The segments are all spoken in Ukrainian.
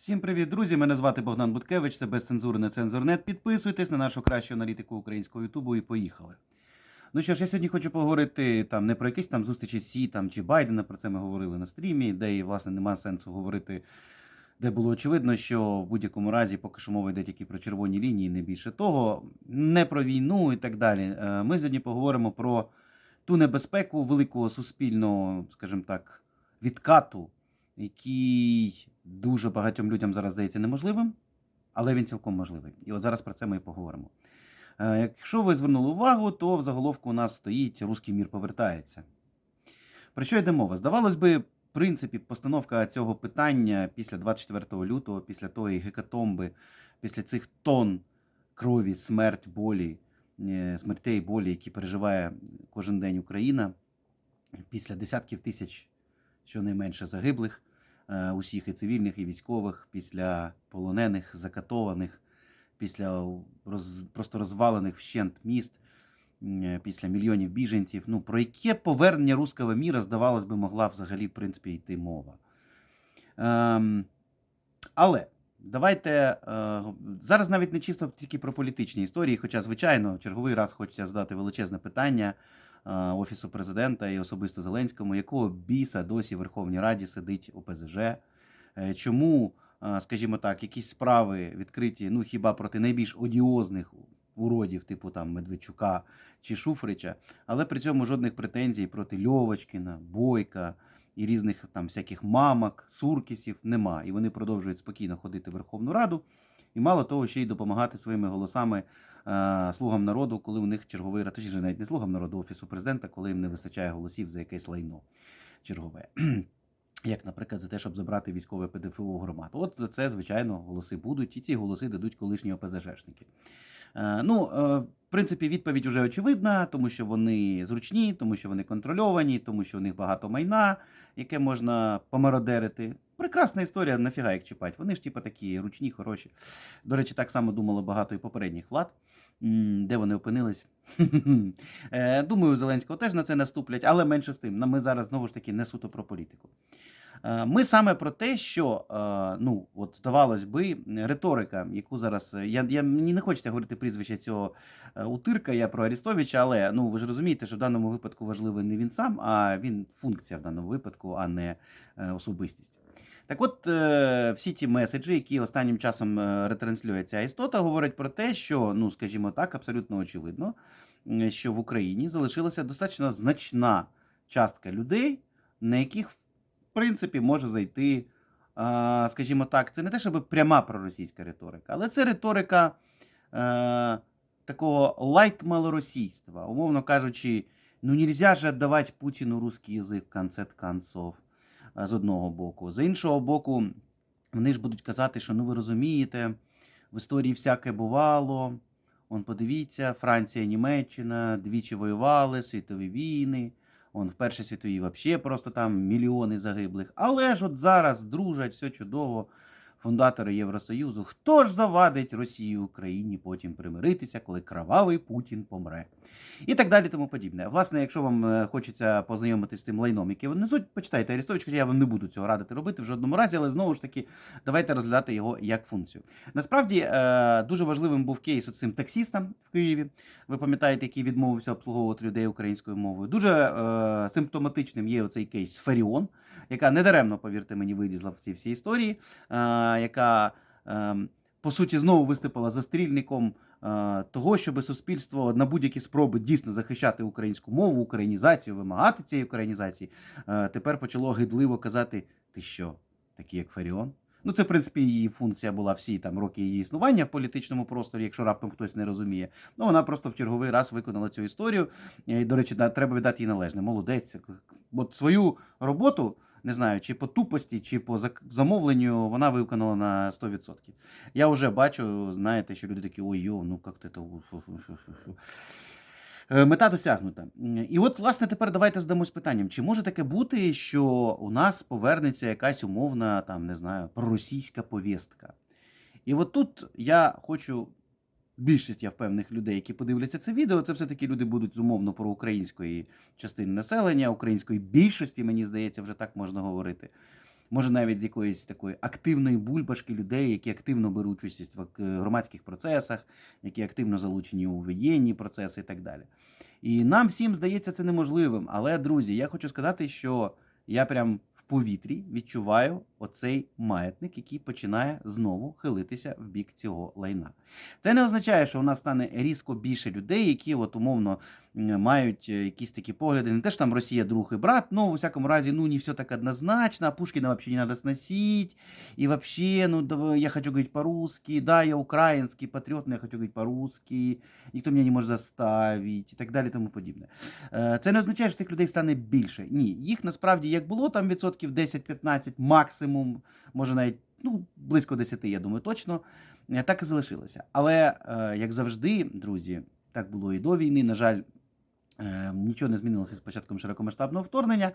Всім привіт, друзі! Мене звати Богдан Буткевич, це безцензурне цензурнет. Підписуйтесь на нашу кращу аналітику українського Ютубу і поїхали. Ну що ж, я сьогодні хочу поговорити там не про якісь там зустрічі Сі там чи Байдена. Про це ми говорили на стрімі, де і власне нема сенсу говорити, де було очевидно, що в будь-якому разі, поки що мова йде тільки про червоні лінії, не більше того, не про війну і так далі. Е, Ми сьогодні поговоримо про ту небезпеку великого суспільного, скажімо так, відкату, який дуже багатьом людям зараз здається неможливим, але він цілком можливий. І от зараз про це ми і поговоримо. Е, Якщо ви звернули увагу, то в заголовку у нас стоїть Руський мір повертається. Про що йде мова? Здавалось би, в принципі, постановка цього питання після 24 лютого, після тої гекатомби, після цих тонн крові, смерть, болі, е, смертей болі, які переживає кожен день Україна, після десятків тисяч щонайменше загиблих, усіх і цивільних, і військових, після полонених, закатованих, після роз, просто розвалених вщент міст, після мільйонів біженців. Ну, про яке повернення руського міра, здавалось би, могла взагалі, в принципі, йти мова. Ем, але давайте е, зараз навіть не чисто тільки про політичні історії, хоча, звичайно, черговий раз хочеться задати величезне питання е, Офісу президента і особисто Зеленському, якого біса досі в Верховній Раді сидить ОПЗЖ. Е, Чому, е, скажімо так, якісь справи відкриті, ну хіба проти найбільш одіозних уродів, типу там Медведчука чи Шуфрича, але при цьому жодних претензій проти Льовочкіна, Бойка і різних там всяких мамок, суркісів нема. І вони продовжують спокійно ходити в Верховну Раду. І мало того, ще й допомагати своїми голосами е, слугам народу, коли у них черговий точніше, навіть не слугам народу, офісу президента, коли їм не вистачає голосів за якесь лайно чергове. Як, наприклад, за те, щоб забрати військове ПДФО громаду. От це, звичайно, голоси будуть, і ці голоси дадуть колишні ОПЗЖшники. Е, ну, е, в принципі, відповідь вже очевидна, тому що вони зручні, тому що вони контрольовані, тому що у них багато майна, яке можна помародерити. Прекрасна історія, нафіга їх чіпати. Вони ж, типу, такі ручні, хороші. До речі, так само думало багато і попередніх влад. Де вони опинились? Е, Думаю, Зеленського теж на це наступлять, але менше з тим. Ми зараз знову ж таки не суто про політику. Е, Ми саме про те, що е, ну, от здавалось би, риторика, яку зараз. Я, я мені не хочеться говорити прізвище цього утирка, я про Арістовича, але ну ви ж розумієте, що в даному випадку важливий не він сам, а він функція в даному випадку, а не особистість. Так от, е, всі ті меседжі, які останнім часом е, ретранслює ця істота, говорять про те, що, ну скажімо так, абсолютно очевидно, що в Україні залишилася достатньо значна частка людей, на яких, в принципі, може зайти, скажімо так, це не те, щоб пряма проросійська риторика, але це риторика е, такого лайт-малоросійства, умовно кажучи, ну нельзя же віддавати Путіну русский язик в конце концов з одного боку. З іншого боку, вони ж будуть казати, що ну ви розумієте, в історії всяке бувало. Он подивіться, Франція, Німеччина двічі воювали, світові війни. Он в Першій світовій взагалі просто там мільйони загиблих. Але ж от зараз дружать, все чудово. Фундатори Євросоюзу. Хто ж завадить Росії Україні потім примиритися, коли кровавий Путін помре? І так далі, тому подібне. Власне, якщо вам е, хочеться познайомитися з тим лайном, яке вони несуть, почитайте Арістович, хоча я вам не буду цього радити робити в жодному разі, але знову ж таки, давайте розглядати його як функцію. Насправді е, дуже важливим був кейс з цим таксістом в Києві. Ви пам'ятаєте, який відмовився обслуговувати людей українською мовою. Дуже е, симптоматичним є оцей кейс Фаріон, яка недаремно, повірте мені, вилізла в ці всі історії, е, яка. е, по суті, знову виступила застрільником е, того, щоб суспільство на будь-які спроби дійсно захищати українську мову, українізацію, вимагати цієї українізації, тепер почало гидливо казати: ти що, такий як Фаріон? Ну, це, в принципі, її функція була всі там роки її існування в політичному просторі, якщо раптом хтось не розуміє. Ну, вона просто в черговий раз виконала цю історію. І, до речі, треба віддати їй належне. Молодець. От свою роботу, не знаю, чи по тупості, чи по замовленню, вона виконала на 100%. Я вже бачу, знаєте, що люди такі, ой, йо, ну як ти то. Фу-фу-фу-фу». Е, Мета досягнута. І от, власне, тепер давайте здамось питанням: чи може таке бути, що у нас повернеться якась умовна, там, не знаю, проросійська повістка? І от тут я хочу. Більшість я впевнених людей, які подивляться це відео, це все-таки люди будуть з умовно проукраїнської частини населення, української більшості, мені здається, вже так можна говорити. Може навіть з якоїсь такої активної бульбашки людей, які активно беруть участь в громадських процесах, які активно залучені у воєнні процеси і так далі. І нам всім здається це неможливим. Але, друзі, я хочу сказати, що я прям в повітрі відчуваю оцей маятник, який починає знову хилитися в бік цього лайна. Це не означає, що у нас стане різко більше людей, які от умовно мають е, якісь такі погляди. Не те, що там Росія друг і брат, но у всякому разі, ну не все так однозначно, а Пушкина вообще не надо сносить. И вообще, ну я хочу говорить по-русски, да, я украинский патриот, но я хочу говорить по-русски, никто меня не може заставить і так далі, тому подібне. Е, Це не означає, що цих людей стане більше. Ні, їх насправді як було там відсотків 10-15 максимум, може навіть ну, близько 10, я думаю, точно, е, так і залишилося. Але, е, як завжди, друзі, так було і до війни, на жаль, е, нічого не змінилося з початком широкомасштабного вторгнення.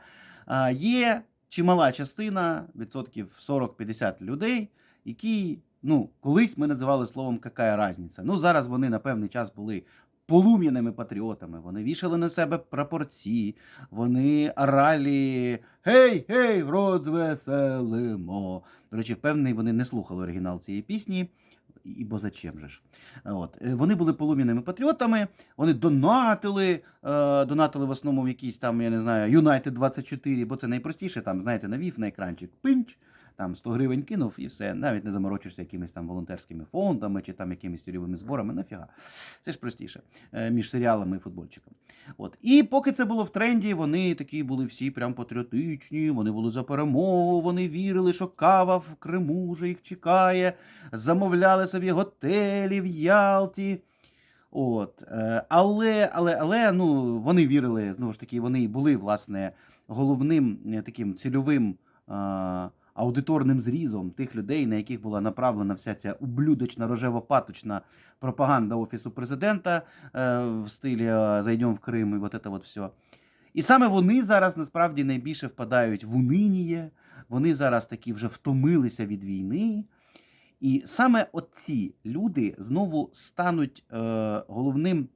Є чимала частина, відсотків 40-50 людей, які ну, колись ми називали словом «какая разниця». Ну, зараз вони на певний час були полум'яними патріотами. Вони вішали на себе прапорці, вони орали Гей, гей, розвеселимо. До речі, впевнений, вони не слухали оригінал цієї пісні. І бо зачем же ж? От. Е, Вони були полум'яними патріотами, вони донатили, е, донатили в основному в якісь там, я не знаю, United 24, бо це найпростіше, там, знаєте, навів на екранчик пинч, там 100 гривень кинув і все. Навіть не заморочишся якимись там волонтерськими фондами чи там якимись тюрєвими зборами. Нафіга. Це ж простіше е, між серіалами і футбольчиком. От. І поки це було в тренді, вони такі були всі прям патріотичні, вони були за перемогу, вони вірили, що кава в Криму вже їх чекає, замовляли собі готелі в Ялті. От. е, Але, але, але ну, вони вірили, знову ж таки, вони були, власне, головним е, таким цільовим. Аудиторним зрізом тих людей, на яких була направлена вся ця ублюдочна рожево-паточна пропаганда Офісу президента е, в стилі Зайдемо в Крим і от це от все. І саме вони зараз насправді найбільше впадають в униніє, вони зараз такі вже втомилися від війни. І саме оці люди знову стануть е, головним,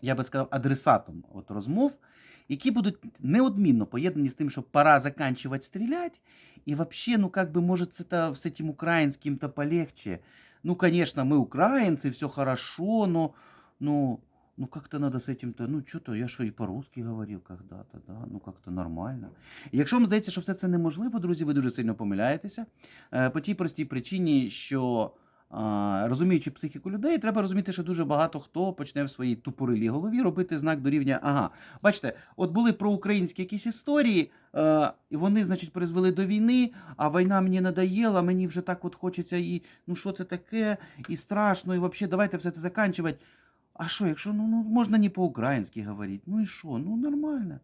я би сказав, адресатом от розмов, які будуть неодмінно поєднані з тим, що пора заканчивать стрілять. И вообще, ну как бы, может, это с этим украинским-то полегче. Ну, конечно, мы украинцы, все хорошо, но, ну, ну как-то надо с этим-то, ну что-то, я що і по-русски говорив когда-то, да? ну как-то нормально. І якщо вам здається, що все це неможливо, друзі, ви дуже сильно помиляєтеся. Е, По тій простій причині, що а, розуміючи психіку людей, треба розуміти, що дуже багато хто почне в своїй тупорилій голові робити знак дорівня. Ага, бачите, от були проукраїнські якісь історії, е, і вони, значить, призвели до війни, а війна мені надоїла, мені вже так от хочеться і ну що це таке, і страшно, і взагалі давайте все це заканчувати. А що, якщо ну, ну можна не по-українськи говорити, ну і що, ну нормально.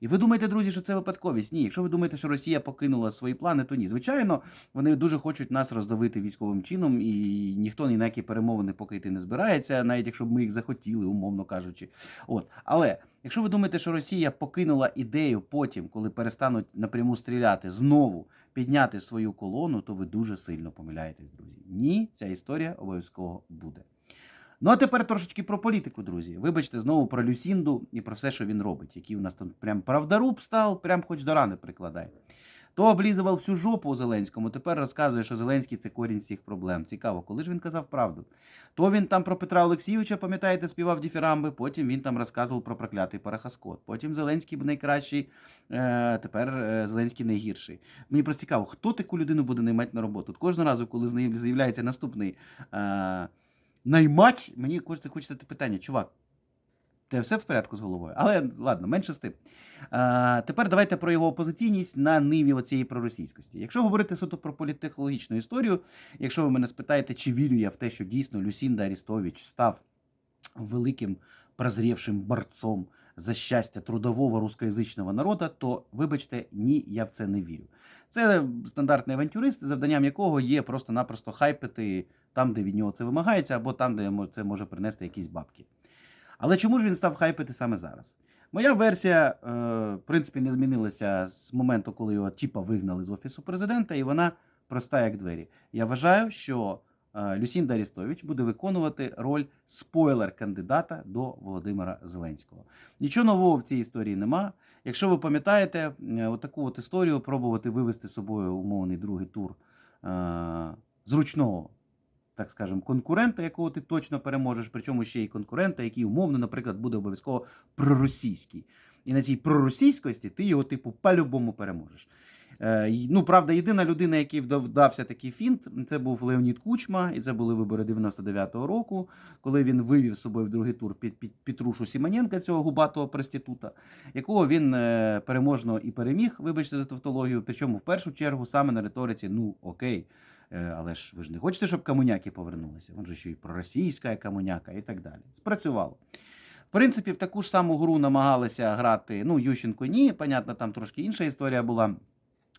І ви думаєте, друзі, що це випадковість? Ні, якщо ви думаєте, що Росія покинула свої плани, то ні. Звичайно, вони дуже хочуть нас роздавити військовим чином, і ніхто ні на які перемовини поки йти не збирається, навіть якщо б ми їх захотіли, умовно кажучи. От. Але якщо ви думаєте, що Росія покинула ідею потім, коли перестануть напряму стріляти, знову підняти свою колону, то ви дуже сильно помиляєтесь, друзі. Ні, ця історія обов'язково буде. Ну а тепер трошечки про політику, друзі. Вибачте знову про Люсінду і про все, що він робить, який у нас там прям правдоруб став, прям хоч до рани прикладає. То облізував всю жопу у Зеленському, тепер розказує, що Зеленський це корінь всіх проблем. Цікаво, коли ж він казав правду? То він там про Петра Олексійовича, пам'ятаєте, співав діфірамби, потім він там розказував про проклятий парахаскот. Потім Зеленський найкращий, е, тепер е, Зеленський найгірший. Мені просто цікаво, хто таку людину буде наймати на роботу? От кожного разу, коли з нею з'являється наступний. Наймач, мені хочеться, те питання, чувак, те все в порядку з головою? Але ладно, менше з тим. А, тепер давайте про його опозиційність на ниві оцієї проросійськості. Якщо говорити суто про політехнологічну історію, якщо ви мене спитаєте, чи вірю я в те, що дійсно Люсінда Арістович став великим прозрівшим борцом за щастя трудового рускоязичного народу, то вибачте, ні, я в це не вірю. Це стандартний авантюрист, завданням якого є просто-напросто хайпити там, де від нього це вимагається, або там, де це може принести якісь бабки. Але чому ж він став хайпити саме зараз? Моя версія, е, в принципі, не змінилася з моменту, коли його тіпа вигнали з офісу президента, і вона проста як двері. Я вважаю, що е, Люсінда Арістович буде виконувати роль спойлер-кандидата до Володимира Зеленського. Нічого нового в цій історії нема. Якщо ви пам'ятаєте, отаку от історію пробувати вивести з собою умовний другий тур е, зручного, так скажемо, конкурента, якого ти точно переможеш, причому ще й конкурента, який умовно, наприклад, буде обов'язково проросійський. І на цій проросійськості ти його, типу, по-любому переможеш. Е, Ну, правда, єдина людина, який вдав- вдався такий фінт, це був Леонід Кучма, і це були вибори 99-го року, коли він вивів з собою в другий тур під, під, Петрушу Сімоненка, цього губатого проститута, якого він е, переможно і переміг, вибачте за тавтологію, причому в першу чергу саме на риториці, ну окей. е, Але ж ви ж не хочете, щоб комуняки повернулися? Він же ще й проросійська комуняка і так далі. Спрацювало. В принципі, в таку ж саму гру намагалися грати. Ну, Ющенко ні, понятно, там трошки інша історія була.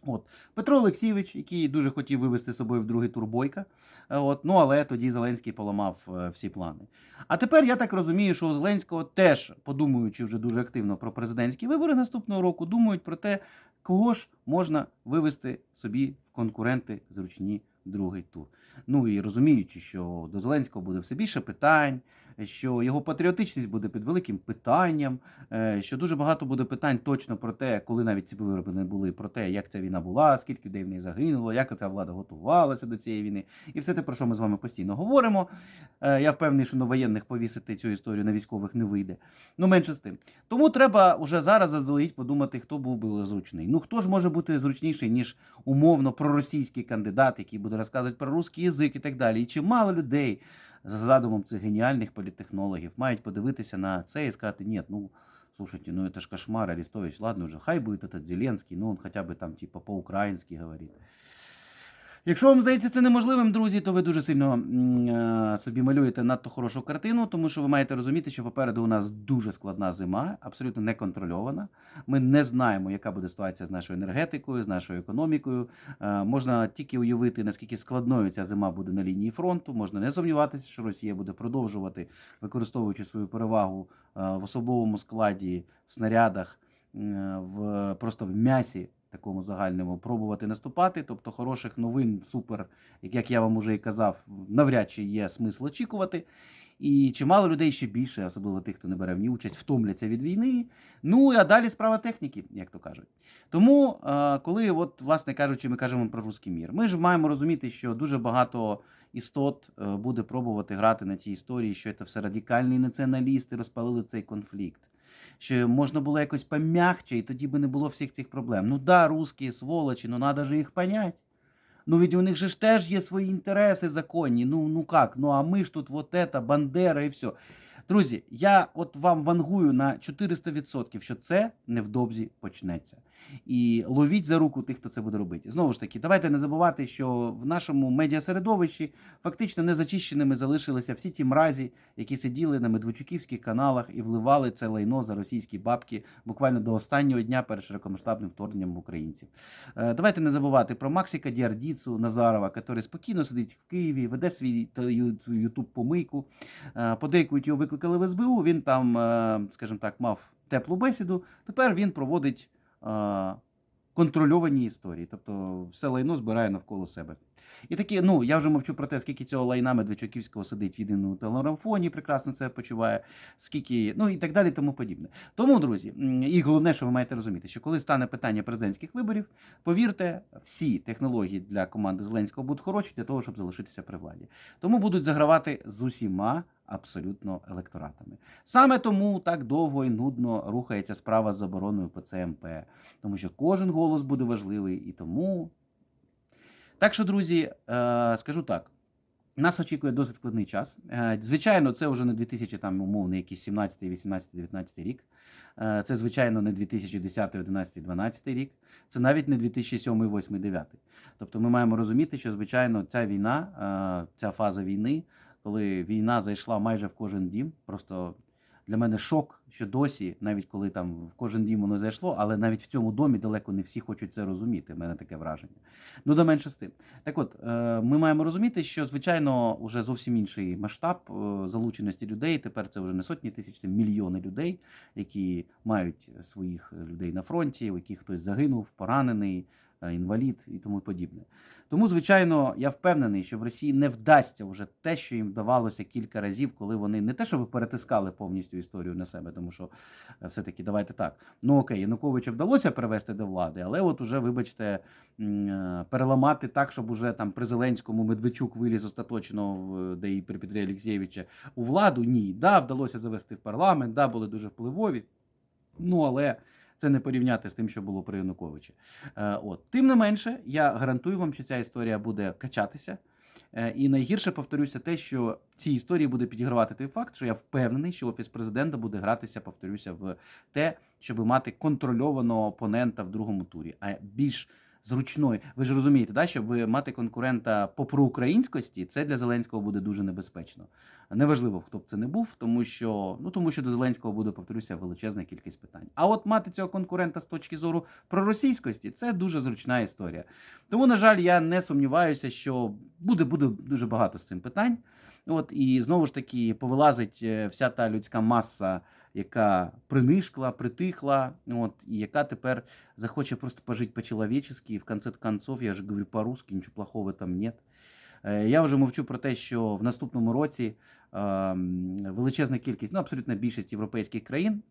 От. Петро Олексійович, який дуже хотів вивести з собою в другий тур Бойка. Е, От. Ну, але тоді Зеленський поламав е, всі плани. А тепер я так розумію, що у Зеленського теж, подумуючи вже дуже активно про президентські вибори наступного року, думають про те, кого ж можна вивести собі в конкуренти зручні другий тур. Ну і розуміючи, що до Зеленського буде все більше питань, що його патріотичність буде під великим питанням, е, що дуже багато буде питань точно про те, коли навіть ці вироби не були, про те, як ця війна була, скільки людей в ній загинуло, як ця влада готувалася до цієї війни, і все те, про що ми з вами постійно говоримо. Е, Я впевнений, що на воєнних повісити цю історію на військових не вийде. Ну, менше з тим. Тому треба вже зараз заздалегідь подумати, хто був би зручний. Ну хто ж може бути зручніший, ніж умовно проросійський кандидат, який буде розказувати про русський язик і так далі. І чимало людей за задумом цих геніальних політтехнологів мають подивитися на це і сказати, ні, ну. Слушайте, ну это ж кошмар, Арестович, ладно уже, хай будет этот Зеленский, ну он хотя бы там типа по-украински говорит. Якщо вам здається це неможливим, друзі, то ви дуже сильно е, собі малюєте надто хорошу картину, тому що ви маєте розуміти, що попереду у нас дуже складна зима, абсолютно неконтрольована. Ми не знаємо, яка буде ситуація з нашою енергетикою, з нашою економікою. Е, Можна тільки уявити, наскільки складною ця зима буде на лінії фронту. Можна не сумніватися, що Росія буде продовжувати, використовуючи свою перевагу е, в особовому складі, в снарядах, в просто в м'ясі такому загальному пробувати наступати. Тобто хороших новин, супер, як я вам уже і казав, навряд чи є смисл очікувати. І чимало людей ще більше, особливо тих, хто не бере в ній участь, втомляться від війни. Ну а далі справа техніки, як то кажуть. Тому, коли, от, власне кажучи, ми кажемо про русський мір, ми ж маємо розуміти, що дуже багато істот е, буде пробувати грати на тій історії, що це все радикальні націоналісти розпалили цей конфлікт. Що можна було якось пом'ягче, і тоді би не було всіх цих проблем. Ну да, русські сволочі, ну треба ж їх понять. Ну ведь у них же ж теж є свої інтереси законні. Ну ну як? Ну а ми ж тут вот это, Бандера і все. Друзі, я от вам вангую на 400%, що це невдовзі почнеться. І ловіть за руку тих, хто це буде робити. Знову ж таки, давайте не забувати, що в нашому медіасередовищі фактично незачищеними залишилися всі ті мразі, які сиділи на медведчуківських каналах і вливали це лайно за російські бабки буквально до останнього дня перед широкомасштабним вторгненням українців. Е, Давайте не забувати про Максика Діардіцу Назарова, який спокійно сидить в Києві, веде свій ютуб помийку. Е, Подейкують його викликали в СБУ. Він там, е, скажімо так, мав теплу бесіду. Тепер він проводить контрольовані історії, тобто все лайно збирає навколо себе. І такі, ну я вже мовчу про те, скільки цього лайна Медведчуківського сидить в єдиному телерамфоні, прекрасно це почуває, скільки, ну і так далі, тому подібне. Тому, друзі, і головне, що ви маєте розуміти, що коли стане питання президентських виборів, повірте, всі технології для команди Зеленського будуть хороші для того, щоб залишитися при владі. Тому будуть загравати з усіма. Абсолютно електоратами. Саме тому так довго і нудно рухається справа з забороною по ЦМП, тому що кожен голос буде важливий і тому. Так що, друзі, е, скажу так. Нас очікує досить складний час. Е, Звичайно, це вже не 2000, там, умовний якийсь 17, 18, 19 рік. Е, Це, звичайно, не 2010, 11, 12 рік. Це навіть не 2007, 8, 9. Тобто ми маємо розуміти, що, звичайно, ця війна, ця фаза війни, коли війна зайшла майже в кожен дім, просто для мене шок, що досі, навіть коли там в кожен дім воно зайшло, але навіть в цьому домі далеко не всі хочуть це розуміти. У мене таке враження. Ну, до менше з тим. Так от, е, ми маємо розуміти, що, звичайно, вже зовсім інший масштаб е, залученості людей. Тепер це вже не сотні тисяч, це мільйони людей, які мають своїх людей на фронті, у яких хтось загинув, поранений. Е, інвалід і тому подібне. Тому, звичайно, я впевнений, що в Росії не вдасться вже те, що їм вдавалося кілька разів, коли вони не те, щоб перетискали повністю історію на себе, тому що е, все-таки давайте так. Ну окей, Януковича вдалося привести до влади, але от уже, вибачте, е, переламати так, щоб уже там при Зеленському Медведчук виліз остаточно, де і при Петрі Олексєвича у владу. Ні, да, вдалося завести в парламент, да, були дуже впливові. Ну але це не порівняти з тим, що було при Януковичі. Е, от. Тим не менше, я гарантую вам, що ця історія буде качатися. Е, І найгірше повторюся, те, що ці історії буде підігравати той факт, що я впевнений, що офіс президента буде гратися, повторюся, в те, щоб мати контрольованого опонента в другому турі, а більш зручної. Ви ж розумієте, да, щоб мати конкурента по проукраїнськості, це для Зеленського буде дуже небезпечно. Неважливо, хто б це не був, тому що ну тому що до Зеленського буде, повторюся, величезна кількість питань. А от мати цього конкурента з точки зору проросійськості це дуже зручна історія. Тому, на жаль, я не сумніваюся, що буде, буде дуже багато з цим питань. От і знову ж таки повилазить е, вся та людська маса, яка принишкла, притихла, от, і яка тепер захоче просто пожити по-человечески. І в конце концов, я ж говорю по-русски, нічого плохого там нет. Е, Я вже мовчу про те, що в наступному році величезна кількість, ну абсолютна більшість європейських країн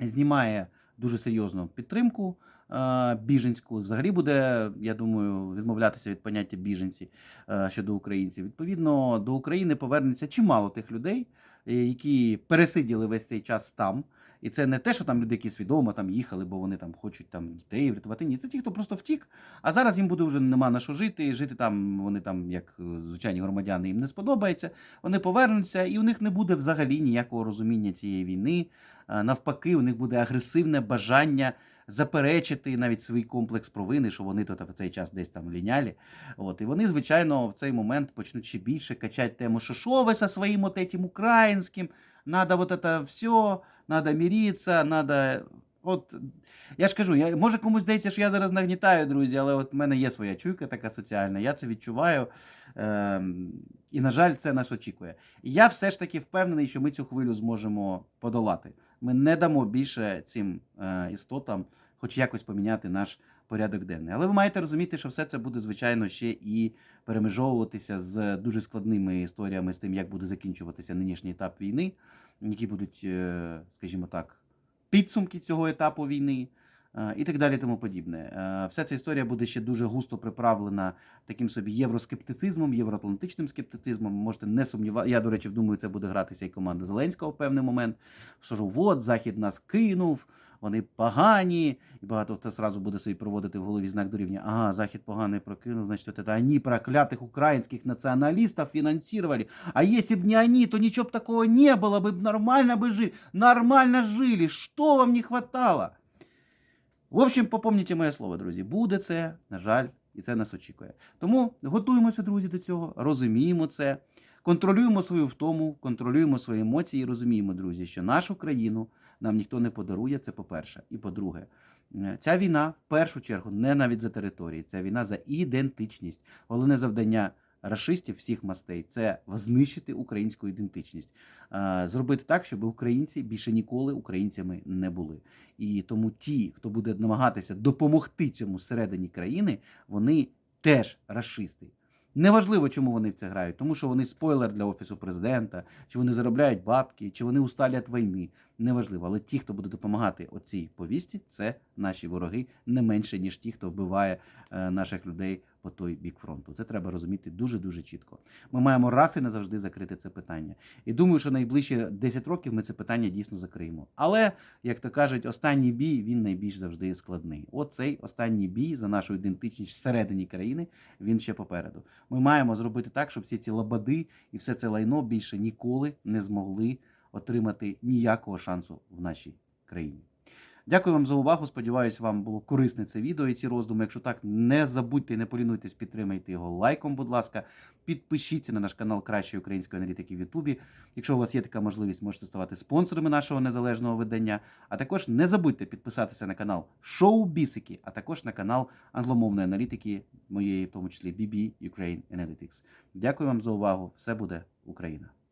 знімає дуже серйозну підтримку біженську. Взагалі буде, я думаю, відмовлятися від поняття біженці е, щодо українців. Відповідно, до України повернеться чимало тих людей, які пересиділи весь цей час там. І це не те, що там люди, які свідомо там їхали, бо вони там хочуть там дітей врятувати. Ні, це ті, хто просто втік. А зараз їм буде вже нема на що жити. Жити там вони там, як е, звичайні громадяни, їм не сподобається. Вони повернуться, і у них не буде взагалі ніякого розуміння цієї війни. Навпаки, у них буде агресивне бажання заперечити навіть свій комплекс провини, що вони тут в цей час десь там лінялі. От і вони, звичайно, в цей момент почнуть ще більше качати тему, що що ви со своїм от этим українським, надо вот это все, надо миритися, надо. От я ж кажу, я, може комусь здається, що я зараз нагнітаю, друзі, але от в мене є своя чуйка така соціальна, я це відчуваю. Ем, і, на жаль, це нас очікує. Я все ж таки впевнений, що ми цю хвилю зможемо подолати. Ми не дамо більше цим е, істотам, хоч якось поміняти наш порядок денний. Але ви маєте розуміти, що все це буде, звичайно, ще і перемежовуватися з дуже складними історіями з тим, як буде закінчуватися нинішній етап війни, які будуть, е, скажімо так, підсумки цього етапу війни. е, І так далі, тому подібне. Е, Вся ця історія буде ще дуже густо приправлена таким собі євроскептицизмом, євроатлантичним скептицизмом. Можете не сумнівати. Я, до речі, думаю, це буде гратися і команда Зеленського в певний момент. Що ж, от Захід нас кинув, вони погані, і багато хто зразу буде собі проводити в голові знак дорівня. Ага, Захід поганий прокинув, значить, от это они проклятых українських націоналістів фінансували. А якщо б не они, то нічого б такого не було, би нормально би жили. Нормально жили. Що вам не хватало? В общем, попомніть моє слово, друзі. Буде це, на жаль, і це нас очікує. Тому готуємося, друзі, до цього, розуміємо це, контролюємо свою втому, контролюємо свої емоції і розуміємо, друзі, що нашу країну нам ніхто не подарує. Це по-перше. І по-друге, е, ця війна в першу чергу не навіть за території, ця війна за ідентичність. Головне завдання. Рашистів всіх мастей це знищити українську ідентичність, Е, зробити так, щоб українці більше ніколи українцями не були. І тому ті, хто буде намагатися допомогти цьому всередині країни, вони теж рашисти. Неважливо, чому вони в це грають, тому що вони спойлер для офісу президента, чи вони заробляють бабки, чи вони усталять війни. Неважливо. Але ті, хто буде допомагати оцій повісті, це наші вороги не менше, ніж ті, хто вбиває е, наших людей по той бік фронту. Це треба розуміти дуже дуже чітко. Ми маємо раз і назавжди закрити це питання. І думаю, що найближчі 10 років ми це питання дійсно закриємо. Але, як то кажуть, останній бій він найбільш завжди складний. Оцей останній бій за нашу ідентичність всередині країни він ще попереду. Ми маємо зробити так, щоб всі ці лабади і все це лайно більше ніколи не змогли отримати ніякого шансу в нашій країні. Дякую вам за увагу. Сподіваюсь, вам було корисне це відео і ці роздуми. Якщо так, не забудьте, і не полінуйтесь, підтримайте його лайком, будь ласка. Підпишіться на наш канал Кращої української аналітики в Ютубі. Якщо у вас є така можливість, можете ставати спонсорами нашого незалежного видання. А також не забудьте підписатися на канал Шоу Бісики, а також на канал англомовної аналітики, моєї, в тому числі BB Ukraine Analytics. Дякую вам за увагу. Все буде Україна!